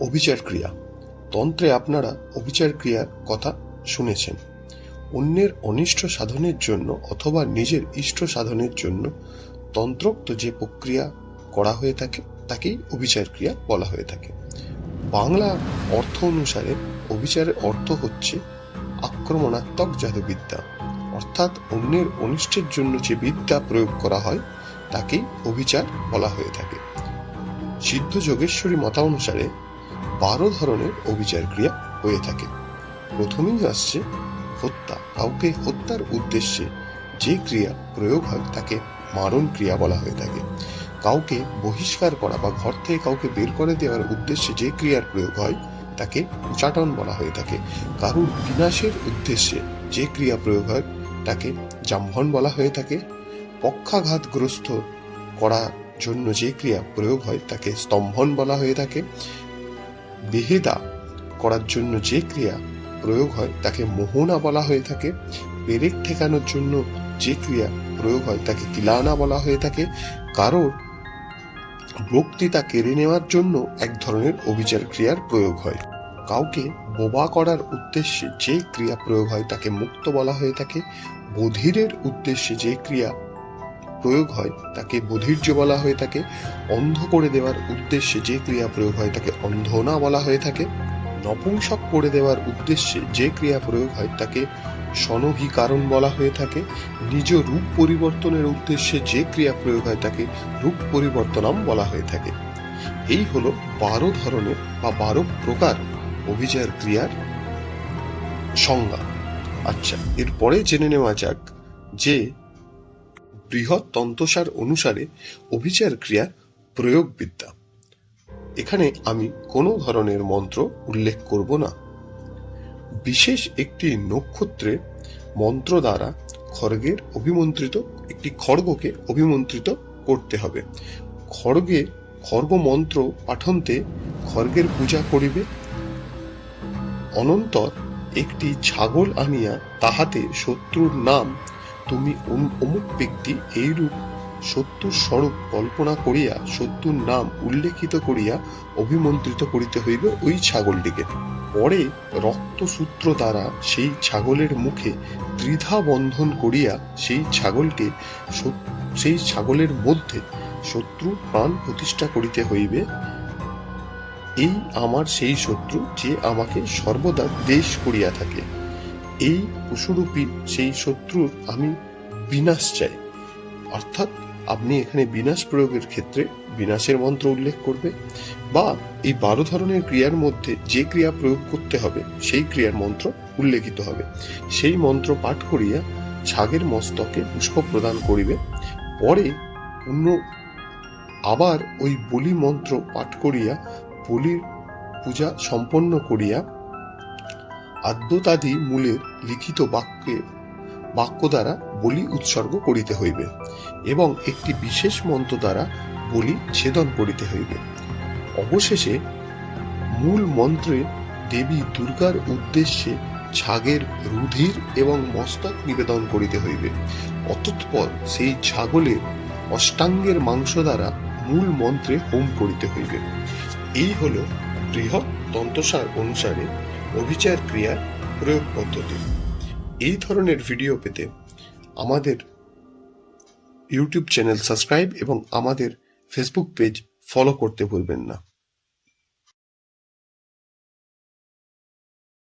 অবিচার ক্রিয়া। তন্ত্রে আপনারা অবিচার ক্রিয়ার কথা শুনেছেন। অন্যের অনিষ্ট সাধনের জন্য অথবা নিজের ইষ্ট সাধনের জন্য তন্ত্রোক্ত যে প্রক্রিয়া করা হয়ে থাকে, তাকেই অবিচার ক্রিয়া বলা হয়ে থাকে। বাংলা অর্থ অনুসারে অবিচারের অর্থ হচ্ছে আক্রমণাত্মক জাদুবিদ্যা। অর্থাৎ অন্যের অনিষ্টের জন্য যে বিদ্যা প্রয়োগ করা হয়, তাকেই অবিচার বলা হয়ে থাকে। সিদ্ধ যোগেশ্বরী মতানুসারে বারো ধরনের অবিচার ক্রিয়া হয়ে থাকে। প্রথমেই আসছে হত্যা। কাউকে হত্যার উদ্দেশ্যে যে ক্রিয়া প্রয়োগ হয়, তাকে মারণ ক্রিয়া বলা হয়ে থাকে। কাউকে বহিষ্কার করা বা ঘর থেকে কাউকে বের করে দেওয়ার উদ্দেশ্যে যে ক্রিয়ার প্রয়োগ হয়, তাকে উচাটন বলা হয়ে থাকে। কারুর বিনাশের উদ্দেশ্যে যে ক্রিয়া প্রয়োগ হয়, তাকে জাম্ভন বলা হয়ে থাকে। পক্ষাঘাতগ্রস্ত করার জন্য যে ক্রিয়া প্রয়োগ হয়, তাকে স্তম্ভন বলা হয়ে থাকে। বেহেদা করার জন্য যে ক্রিয়া প্রয়োগ হয়, তাকে মোহনা বলা হয়ে থাকে। পেরেক ঠেকানোর জন্য যে ক্রিয়া প্রয়োগ হয়, তাকে কিলানা বলা হয়ে থাকে। কারোর বক্তৃতা কেড়ে নেওয়ার জন্য এক ধরনের অবিচার ক্রিয়ার প্রয়োগ হয়। কাউকে বোবা করার উদ্দেশ্যে যে ক্রিয়া প্রয়োগ হয়, তাকে মুক্ত বলা হয়ে থাকে। বধিরের উদ্দেশ্যে যে ক্রিয়া প্রয়োগ হয়, তাকে বধির্য বলা হয়ে থাকে, অন্ধ করে দেওয়ার উদ্দেশ্যে যে ক্রিয়া প্রয়োগ হয় তাকে অন্ধনা বলা হয়ে থাকে। নপুংসক করে দেওয়ার উদ্দেশ্যে যে ক্রিয়া প্রয়োগ হয় তাকে সনভীকারণ বলা হয়ে থাকে। নিজ রূপ পরিবর্তনের উদ্দেশ্যে যে ক্রিয়া প্রয়োগ হয় তাকে রূপ পরিবর্তনম বলা হয়ে থাকে। এই হলো বারো ধরনের বা বারো প্রকার অভিচার ক্রিয়ার সংজ্ঞা। আচ্ছা এরপরে জেনে নেওয়া যাক যে বৃহৎ তন্ত্রসার অনুসারে অভিচার ক্রিয়ার প্রয়োগ বিদ্যা এখানে আমি কোনো ধরনের মন্ত্র উল্লেখ করব না। বিশেষ একটি নক্ষত্রে মন্ত্র দ্বারা খড়গের অভিমন্ত্রিত, একটি খড়গকে অভিমন্ত্রিত করতে হবে। খড়গে খর্গ মন্ত্র পাঠন্তে খড়গের পূজা করিবে। অনন্তর একটি ছাগল আনিয়া তাহাতে শত্রুর নাম তুমি অম- অমুক ব্যক্তি এইরূপ শত্রুর স্বরূপ কল্পনা করিয়া শত্রুর নাম উল্লেখিত করিয়া অভিমন্ত্রিত করিতে হইবে ওই ছাগলটিকে। পরে রক্তসূত্র দ্বারা সেই ছাগলের মুখে ত্রিধা বন্ধন করিয়া সেই ছাগলকে সেই ছাগলের মধ্যে শত্রু প্রাণ প্রতিষ্ঠা করিতে হইবে। এই আমার সেই শত্রু যে আমাকে সর্বদা দেশ করিয়া থাকে। এই পশুরূপী সেই শত্রুর আমি বিনাশ চাই। অর্থাৎ আপনি এখানে বিনাশ প্রয়োগের ক্ষেত্রে বিনাশের মন্ত্র উল্লেখ করবে বা এই বারো ধরনের ক্রিয়ার মধ্যে যে ক্রিয়া প্রয়োগ করতে হবে, সেই ক্রিয়ার মন্ত্র উল্লেখিত হবে। সেই মন্ত্র পাঠ করিয়া ছাগের মস্তকে পুষ্প প্রদান করিবে। পরে অন্য আবার ওই বলি মন্ত্র পাঠ করিয়া বলির পূজা সম্পন্ন করিয়া আদ্যতাদি মূলের লিখিত বাক্যে বাক্য দ্বারা বলি উৎসর্গ করিতে হইবে এবং একটি বিশেষ মন্ত্র দ্বারা বলি ছেদন করিতে হইবে। অবশেষে মূল মন্ত্রে দেবী দুর্গার উদ্দেশ্যে ছাগের রুধির এবং মস্তক নিবেদন করিতে হইবে। অতঃপর সেই ছাগলের অষ্টাঙ্গের মাংস দ্বারা মূল মন্ত্রে হোম করিতে হইবে। এই হলো বৃহৎ তন্ত্রসার অনুসারে অভিচার ক্রিয়ার প্রয়োগ পদ্ধতি। এই ধরনের ভিডিও পেতে আমাদের ইউটিউব চ্যানেল সাবস্ক্রাইব এবং আমাদের ফেসবুক পেজ ফলো করতে ভুলবেন না।